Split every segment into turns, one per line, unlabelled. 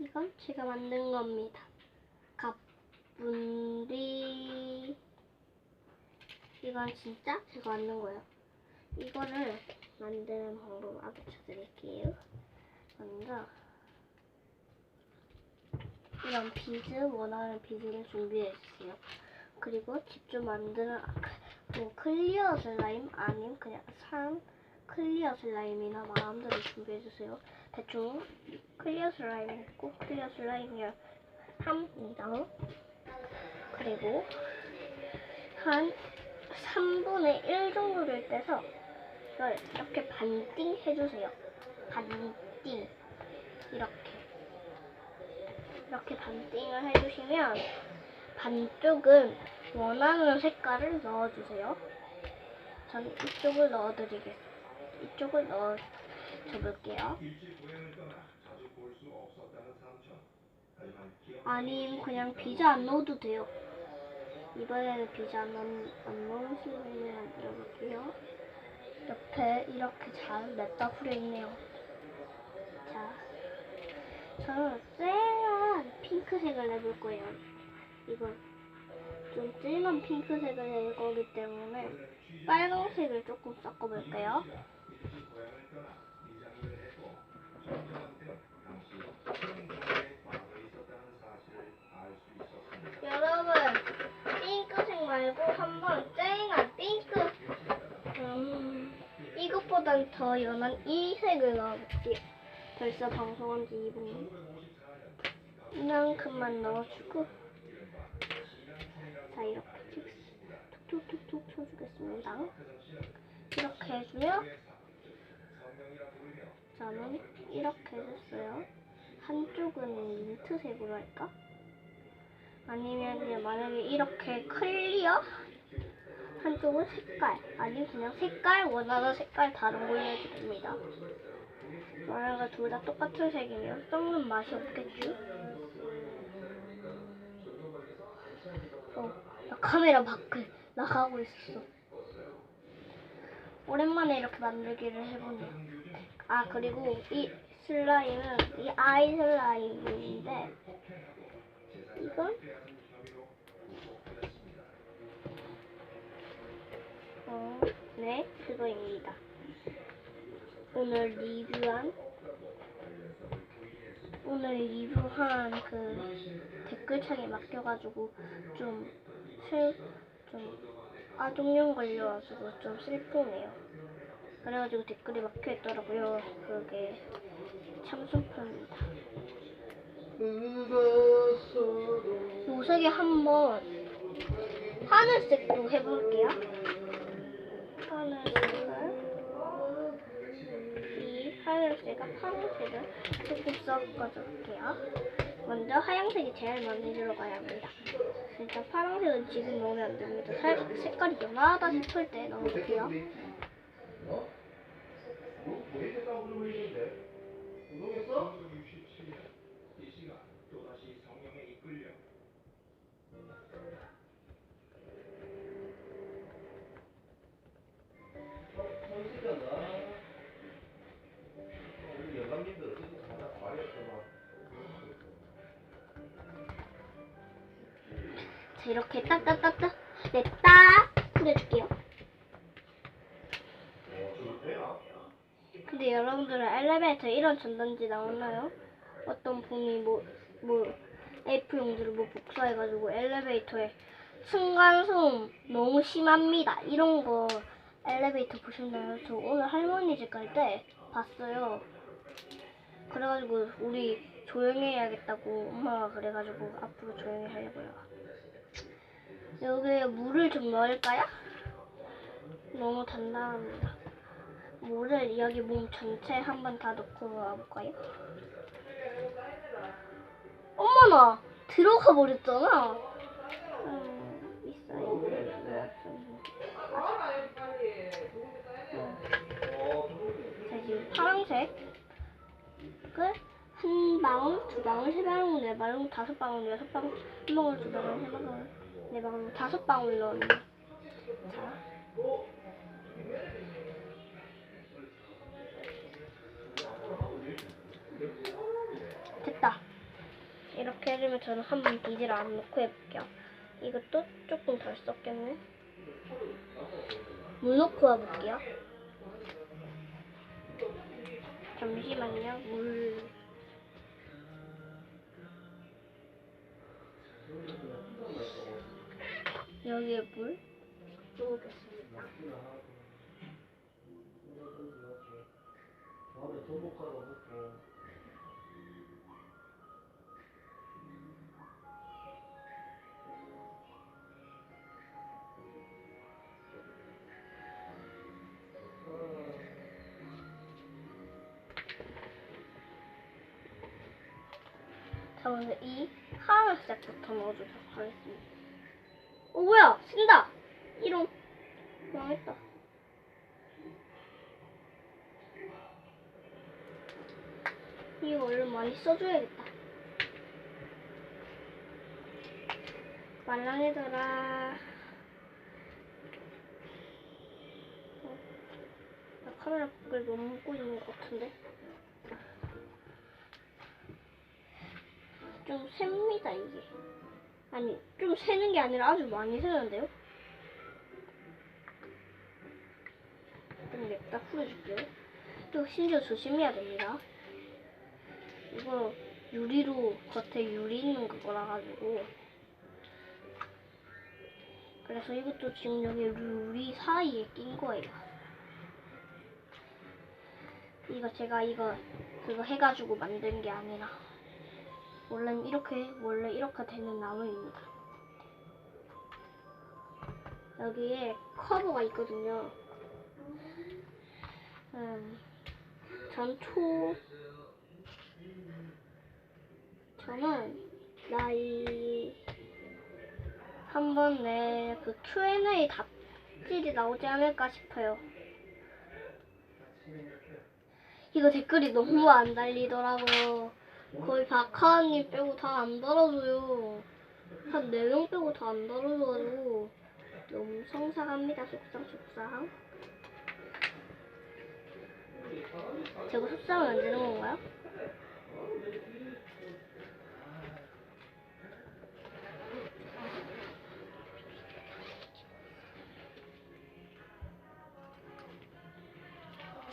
이건 제가 만든 겁니다. 갑분리 이건 진짜 제가 만든 거예요. 이거를 만드는 방법 알려줘 드릴게요. 먼저 이런 비즈 원하는 비즈를 준비해 주세요. 그리고 직접 만드는 아크, 뭐 클리어 슬라임 아님 그냥 산 클리어 슬라임이나 마음대로 준비해 주세요. 대충 클리어 슬라임 있고 클리어 슬라임을 합니다. 그리고 한 3분의 1 정도를 떼서 이걸 이렇게 반띵 해주세요. 반띵 이렇게 이렇게 반띵을 해주시면 반쪽은 원하는 색깔을 넣어주세요. 전 이쪽을 넣어드리겠습니다. 이쪽을 넣어 줘볼게요. 아님 그냥 비자 안 넣어도 돼요. 이번에는 비자 안, 넣, 안 넣으시면 만들어볼게요. 옆에 이렇게 잘 냈다 풀려 있네요. 자, 저는 쨍한 핑크색을 내볼 거예요. 이건 좀 쨍한 핑크색을 낼 거기 때문에 빨간색을 조금 섞어볼게요. 여러분, 핑크색 말고 한번 쨍한 핑크, 음, 이것보단 더 연한 이 색을 넣어볼게요. 벌써 방송한 지 2분. 이만큼만 넣어주고, 자, 이렇게 툭툭툭툭 쳐주겠습니다. 이렇게 해주면, 저는 이렇게 해줬어요. 한쪽은 민트색으로 할까? 아니면 그냥 만약에 이렇게 클리어? 한쪽은 색깔. 아니 그냥 색깔 원하는 색깔 다른 걸로 해도 됩니다. 만약에 둘 다 똑같은 색이면 썩는 맛이 없겠죠 어, 나 카메라 밖을 나가고 있었어. 오랜만에 이렇게 만들기를 해보네요 아 그리고 이 슬라임은 이 아이 슬라임인데 이건 어, 네, 그거입니다. 오늘 리뷰한 오늘 리뷰한 그 댓글창에 맡겨가지고 좀 슬, 좀 아동용 걸려가지고 좀 슬프네요. 그래가지고 댓글이 막혀 있더라고요. 그게 참 슬픕니다. 요색에 한번 하늘색도 해볼게요. 하늘색을 이 하늘색과 파란색을 조금 섞어줄게요. 먼저 하얀색이 제일 많이 들어가야 합니다. 일단 파란색은 지금 넣으면 안 됩니다. 살, 색깔이 연하다 싶을 때 넣 어볼게요. 자 이렇게 딱딱딱딱 냈다 뿌려줄게요. 여러분들은 엘리베이터 이런 전단지 나오나요? 어떤 분이 뭐, 뭐, A4 용지를 뭐 복사해가지고 엘리베이터에 층간소음 너무 심합니다. 이런 거 엘리베이터 보셨나요? 저 오늘 할머니 집 갈 때 봤어요. 그래가지고 우리 조용히 해야겠다고 엄마가 그래가지고 앞으로 조용히 하려고요. 여기에 물을 좀 넣을까요? 너무 단단합니다. 물을 여기 몸 전체 한번 다 넣고 와볼까요? 어머나! 들어가 버렸잖아! 음, 넣었었는데. 자, 지금 파란색을 한 방울, 두 방울, 세 방울, 네 방울, 다섯 방울, 여섯 방울, 한 방울, 두 방울, 세 방울, 네 방울, 다섯 방울 넣었네. 자. 이렇게 해주면 저는 한번 비질 안 넣고 해볼게요. 이것도 조금 덜 썼겠네. 물 넣고 와볼게요. 잠시만요. 물. 여기에 물 넣어보겠습니다. 자, 먼저 이 하얀색부터 넣어주도록 하겠습니다. 어, 뭐야? 쓴다! 이런. 망했다. 이거 얼른 많이 써줘야겠다. 말랑해져라. 어, 나 카메라 밖을 너무 먹고 있는 것 같은데. 좀 셉니다, 이게. 아니, 좀 새는 게 아니라 아주 많이 새는데요? 좀 냅다 풀어줄게요. 또 심지어 조심해야 됩니다. 이거 유리로 겉에 유리 있는 거라 가지고 그래서 이것도 지금 여기 유리 사이에 낀 거예요. 이거 제가 이거 그거 해가지고 만든 게 아니라 원래는 이렇게 원래 이렇게 되는 나무입니다. 여기에 커버가 있거든요. 음, 전 초 저는 나이 한번 내그 Q&A 답질이 나오지 않을까 싶어요. 이거 댓글이 너무 안 달리더라고요. 거의 박하님 빼고 다 안 달아줘요. 한 4명 빼고 다 안 달아줘가지고 너무 속상합니다. 속상 속상. 제가 속상은 안 되는 건가요?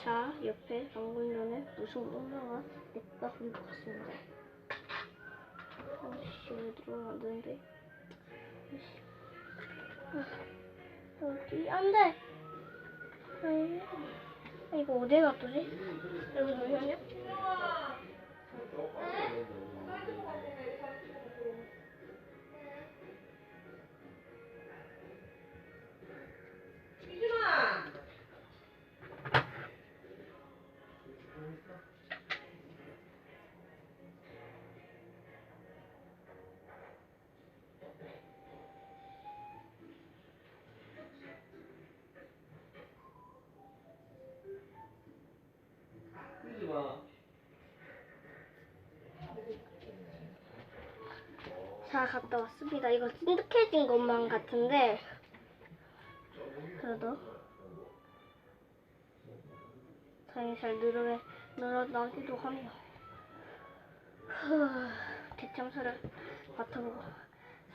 자, 옆에 전에 무슨 엄마가 냈다 그리고 갔습니다. 아씨, 여기 들어가면 안 되는데. 아, 여기, 안 돼! 아, 이거 어디에 놔두지? 여기 잠시만요. 자, 갔다 왔습니다. 이거 찐득해진 것만 같은데, 그래도 다행히 잘 늘어, 늘어나기도 하네요. 후, 대참사를 맡아보고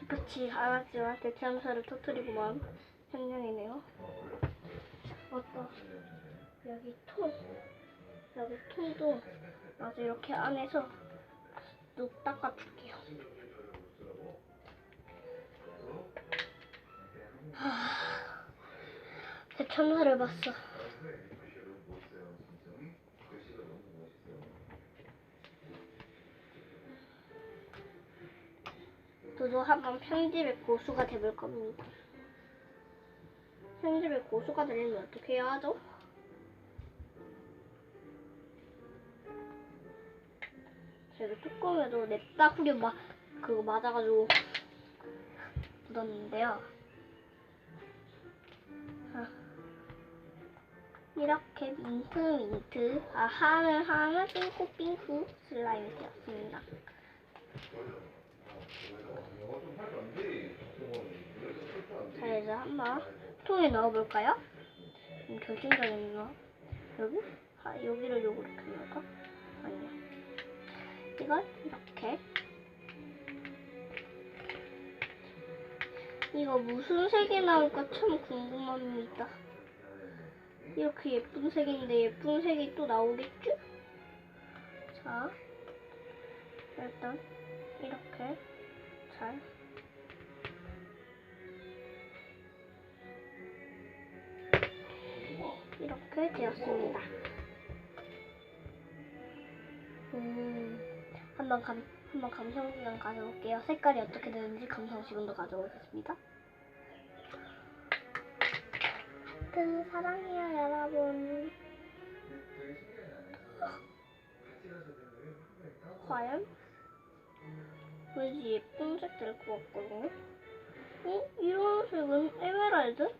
끝이 알았지만 대참사를 터뜨리고만 현장이네요. 맞다. 여기 통, 여기 통도 나도 이렇게 안에서 뚝 닦아줄게요. 참사를 봤어. 저도 한번 편집의 고수가 돼볼 겁니다. 편집의 고수가 되려면 어떻게 해야 하죠? 제가 뚜껑에도 냅다 후려 막 그거 맞아가지고 묻었는데요. 이렇게 민트 민트 아 하늘 하늘 핑크 핑크 슬라임이 되었습니다. 자 이제 한번 통에 넣어볼까요? 음, 결승전이나 여기? 아 여기를 요렇게 넣을까? 아니야. 이걸 이렇게 이거 무슨 색이 나올까 참 궁금합니다. 이렇게 예쁜 색인데 예쁜 색이 또 나오겠죠? 자, 일단 이렇게 잘 이렇게 되었습니다. 음, 한번 감, 한번 감성 시간 가져볼게요. 색깔이 어떻게 되는지 감성 시간도 가져보겠습니다. 그 사랑해요 여러분. 과연? 왠지 예쁜 색 될 것 같거든요. 어? 이런 색은 에메랄드?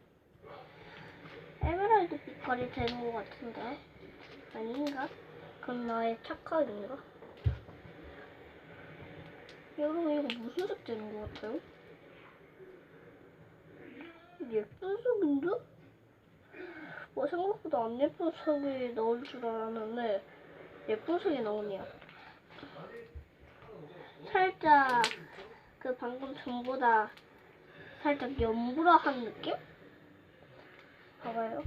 에메랄드 빛깔이 되는 것 같은데 아닌가? 그건 나의 착각인가? 여러분 이거 무슨 색 되는 것 같아요? 예쁜 색인데? 뭐 생각보다 안 예쁜 색이 나올 줄 알았는데 예쁜 색이 나오네요. 살짝 그 방금 전보다 살짝 연보라한 느낌? 봐봐요.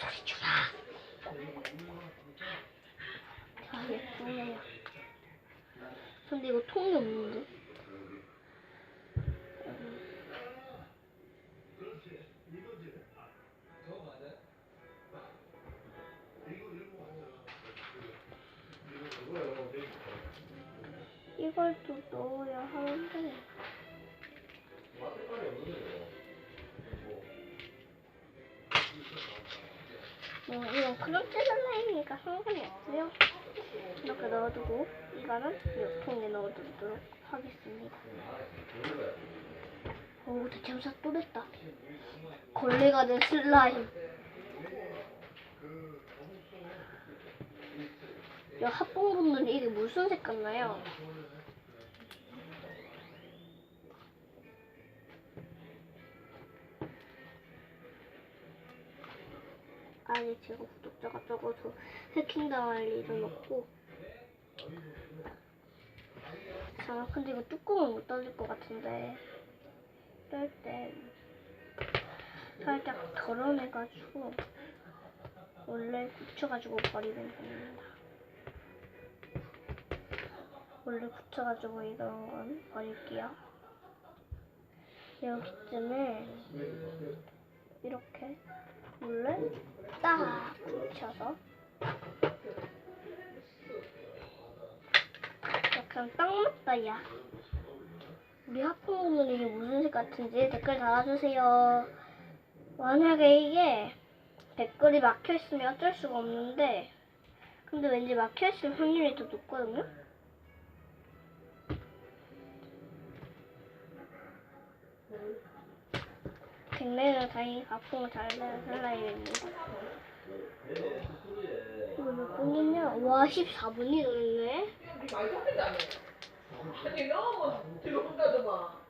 소리 주라. 자, 예쁘네요. 근데 이거 통이 없는데? 음, 이걸 또 넣어야 하는데. 뭐, 이건 그냥 찌를라이니까 상관이 없고요. 이렇게 넣어두고, 이 통에 넣어두도록 하겠습니다. 오, 대참사 또 됐다. 걸레가 된 슬라임. 야, 합봉분들은 이게 무슨 색 같나요? 아니, 제가 구독자가 적어서 해킹당할 일은 없고. 자, 근데 이거 뚜껑을 못 닫을 것 같은데. 뺄 때 살짝 덜어내가지고 원래 굳혀가지고 버리면 됩니다. 원래 굳혀가지고 이런 건 버릴게요. 여기쯤에 이렇게 원래 딱 붙여서 약간 딱 맞다 야. 우리 학부모는 이게 무슨 색 같은지 댓글 달아주세요. 만약에 이게 댓글이 막혀있으면 어쩔 수가 없는데 근데 왠지 막혀있을 확률이 더 높거든요? 백내는 다행히 가풍을 잘 내는 슬라임입니다 이거 몇 분이냐? 와 14분이 넘네
많이 섞였다며. 아니 너무 들어온다더만.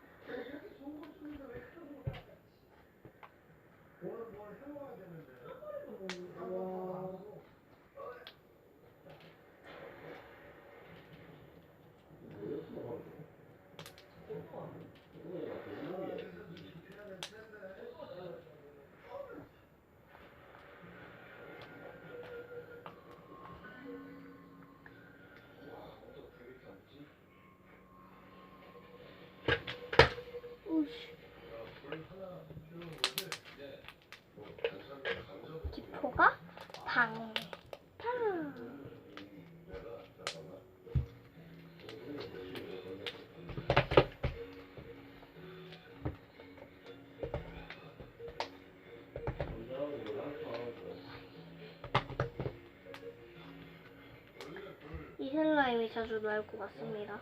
자주 나올 것 같습니다.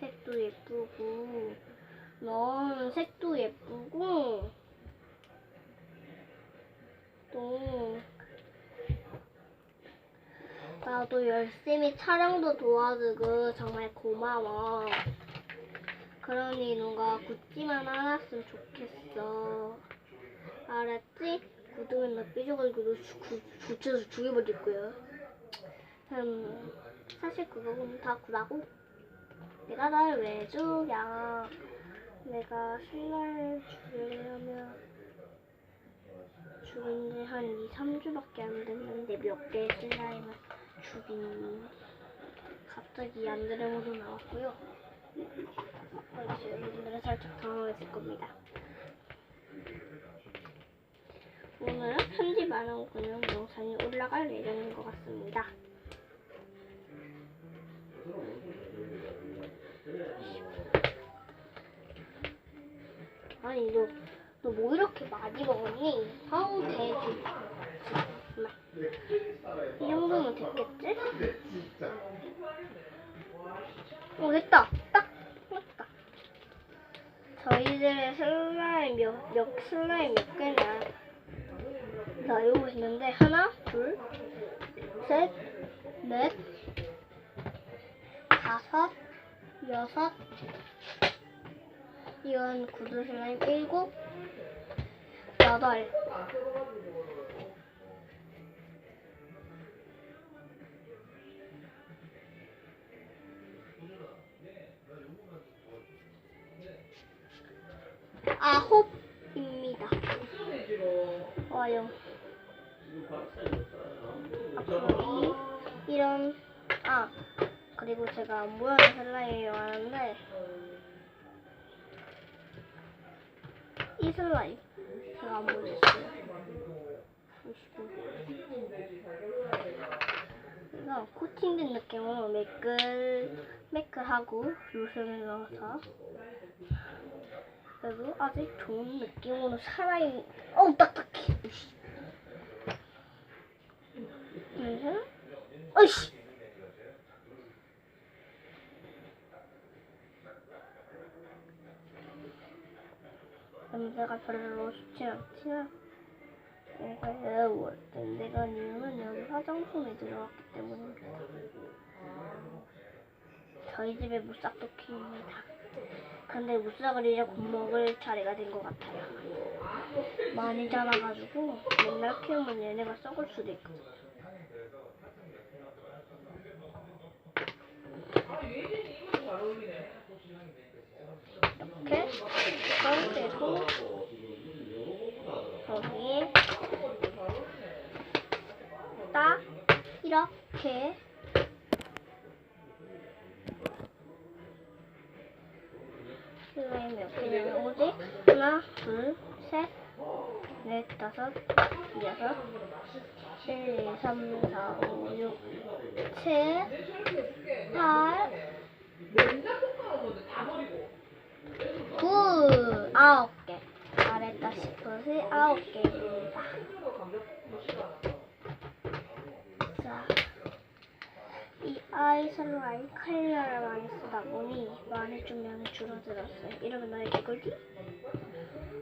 색도 예쁘고 넣은 색도 예쁘고 또 나도 열심히 촬영도 도와주고 정말 고마워. 그러니 누가 굳지만 않았으면 좋겠어. 알았지? 구두면 나 삐져가지고 붙여서 죽여버릴 거야. 음, 사실 그거는 다 구라고. 내가 날 왜 죽여? 내가 신나를 죽이려면 죽은 지 한 2, 3주밖에 안 됐는데 몇 개의 슬라임을 죽인 갑자기 안드레모도 나왔고요. 어, 이제 여러분들은 살짝 당황했을 겁니다. 오늘은 편집 안 하고 그냥 영상이 올라갈 예정인 것 같습니다. 아니 너 너 뭐 이렇게 많이 먹었니? 아우. 정말. 이 정도면 됐겠지? 오 됐다. 딱 맞다. 저희들의 슬라임 몇, 몇 슬라임 몇 개냐? 나 이러고 있는데 하나, 둘, 셋, 넷, 다섯, 여섯. 이건 구두 슬라임 일곱, 여덟. 그리고 제가 안 보여는 슬라임이 많은데 이 슬라임 제가 안 보여줬어요. 그래서 코팅된 느낌으로 매끌 매끌하고 로션을 넣어서 그래도 아직 좋은 느낌으로 살아있는 어우 딱딱해 으이씨. 어이씨 냄새가 별로 좋지 않지만 해볼 때 내가 이유는 여기 화장품이 들어갔기 때문입니다 저희 집의 무싹도끼입니다. 근데 무싹을 이제 곧 먹을 차례가 된 것 같아요. 많이 자라가지고 맨날 키우면 얘네가 썩을 수도 있거든요 이렇게 썰대고 여기 딱 이렇게 슬라임 몇 개냐 오지? 하나, 둘, 셋, 넷, 다섯, 여섯, 일, 이, 삼, 사, 오, 육, 칠, 팔, 구, 아홉 개. 잘했다 싶으시 아홉 개입니다. 자, 이 슬라임 칼리아를 많이 쓰다 보니 많이 좀 양이 줄어들었어요. 이러면 나의 개꿀지?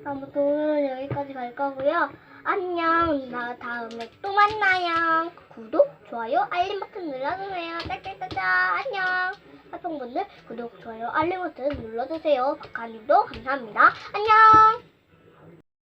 아무튼 오늘은 여기까지 갈 거고요. 안녕. 나 다음에 또 만나요. 구독, 좋아요, 알림 버튼 눌러주세요. 짤짤짤짤. 안녕. 사통분들 구독, 좋아요, 알림 버튼 눌러주세요. 박하님도 감사합니다. 안녕.